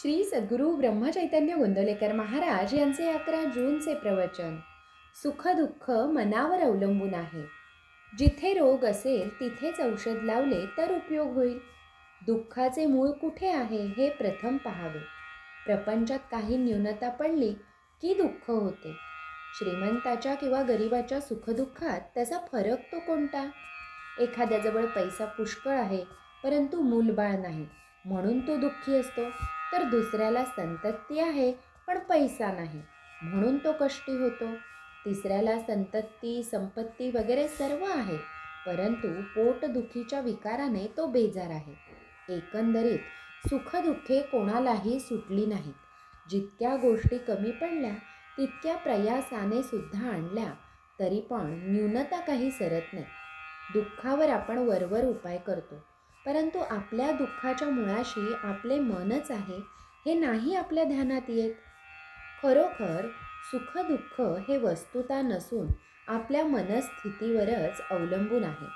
श्री सद्गुरू ब्रह्मचैतन्य गोंदवलेकर महाराज यांचे अकरा जूनचे प्रवचन. सुखदुःख मनावर अवलंबून आहे. जिथे रोग असेल तिथेच औषध लावले तर उपयोग होईल. दुःखाचे मूळ कुठे आहे हे प्रथम पाहावे. प्रपंचात काही न्यूनता पडली की दुःख होते. श्रीमंताच्या किंवा गरिबाच्या सुखदुःखात त्याचा फरक तो कोणता? एखाद्याजवळ पैसा पुष्कळ आहे परंतु मूलबाळ नाही म्हणून तो दुःखी असतो. तर दुसऱ्याला संतती आहे पण पैसा नाही. म्हणून तो कष्टी होतो. तिसऱ्याला संतती संपत्ती वगैरे सर्व आहे परंतु पोटदुखीच्या विकाराने तो बेजार आहे. एकंदरीत सुखदुःखे कोणालाही सुटली नाहीत. जितक्या गोष्टी कमी पडल्या तितक्या प्रयासाने सुद्धा आणल्या तरी पण न्यूनता काही सरत नाही. दुःखावर आपण वरवर उपाय करतो. परंतु आपल्या दुःखाच्या मुळाशी आपले मनच आहे हे नाही आपल्या ध्यानात येत. खरोखर सुखदुःख हे वस्तुता नसून आपल्या मनस्थितीवरच अवलंबून आहे.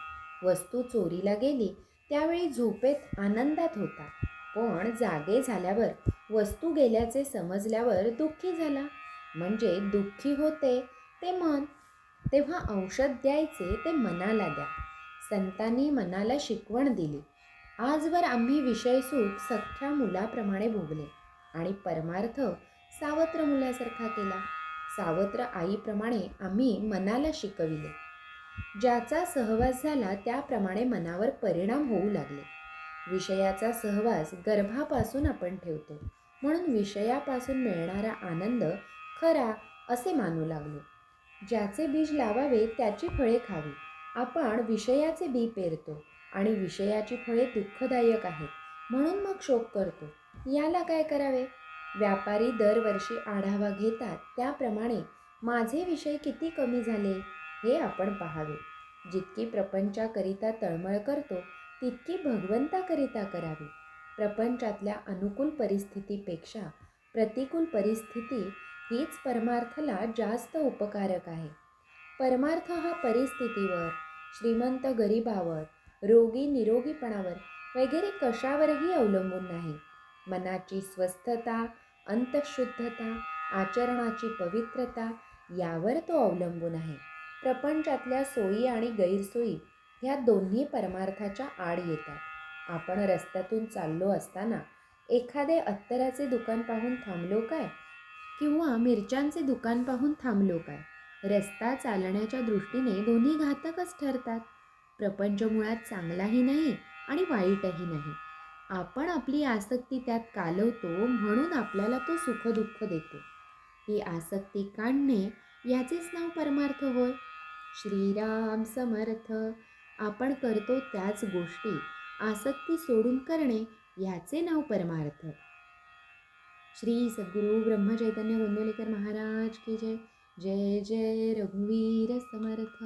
वस्तू चोरीला गेली त्यावेळी झोपेत आनंदात होता. पण जागे झाल्यावर वस्तू गेल्याचे समजल्यावर दुःखी झाला. म्हणजे दुःखी होते ते मन. तेव्हा औषध द्यायचे ते मनाला द्या. संतांनी मनाला शिकवण दिली. आजवर आम्ही विषयसुख सख्या मुलाप्रमाणे भोगले आणि परमार्थ सावत्र मुलासारखा केला. सावत्र आईप्रमाणे आम्ही मनाला शिकविले. ज्याचा सहवास झाला त्याप्रमाणे मनावर परिणाम होऊ लागले. विषयाचा सहवास गर्भापासून आपण ठेवतो. म्हणून विषयापासून मिळणारा आनंद खरा असे मानू लागलो. ज्याचे बीज लावावे त्याची फळे खावी. आपण विषयाचे बी पेरतो. आणि विषयाची फळे दुःखदायक आहेत. म्हणून मग शोक करतो. याला काय करावे? व्यापारी दरवर्षी आढावा घेतात. त्याप्रमाणे माझे विषय किती कमी झाले हे आपण पाहावे. जितकी प्रपंचाकरिता तळमळ करतो तितकी भगवंताकरिता करावी. प्रपंचातल्या अनुकूल परिस्थितीपेक्षा प्रतिकूल परिस्थिती हीच परमार्थला जास्त उपकारक आहे. परमार्थ हा परिस्थितीवर श्रीमंत गरिबावर रोगी निरोगीपणावर वगैरे कशावरही अवलंबून नाही. मनाची स्वस्थता अंतशुद्धता आचरणाची पवित्रता यावर तो अवलंबून आहे. प्रपंचातल्या सोयी आणि गैरसोयी ह्या दोन्ही परमार्थाच्या आड येतात. आपण रस्त्यातून चाललो असताना एखादे अत्तराचे दुकान पाहून थांबलो काय? किंवा मिरच्यांचे दुकान पाहून थांबलो काय? रस्ता चालण्याच्या दृष्टीने दोन्ही घातकच ठरतात. प्रपंच मुळात चांगलाही नाही आणि वाईटही नाही. आपण आपली आसक्ती त्यात कालवतो म्हणून आपल्याला तो सुखदुःख देतो. ही आसक्ती काढणे याचेच नाव परमार्थ होय. श्रीराम समर्थ. आपण करतो त्याच गोष्टी. आसक्ती सोडून करणे याचे नाव परमार्थ. श्री सद्गुरू ब्रह्मचैतन्य गोंदवलेकर महाराज की जय. जय जय रघुवीर समर्थ.